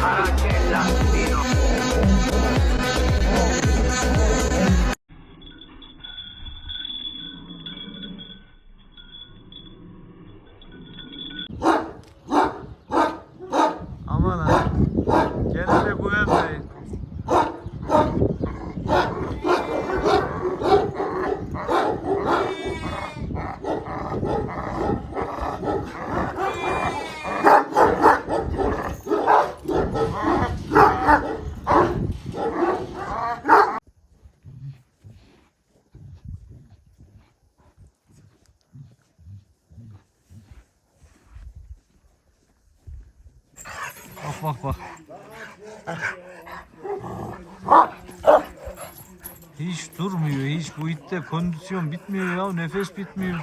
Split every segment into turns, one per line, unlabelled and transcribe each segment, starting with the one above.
Para que la Bak bak. Hiç durmuyor, hiç bu itte kondisyon bitmiyor ya, nefes bitmiyor.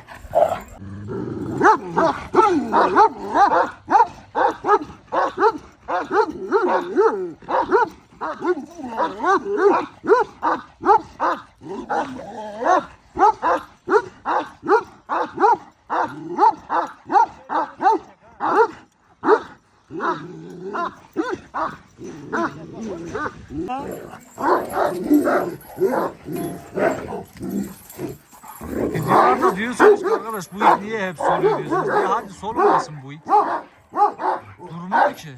Videolarda diyorsunuz arkadaş bu it niye hep soluyor diyorsunuz. Niye hadi solumasın bu it. Durmuyor ki.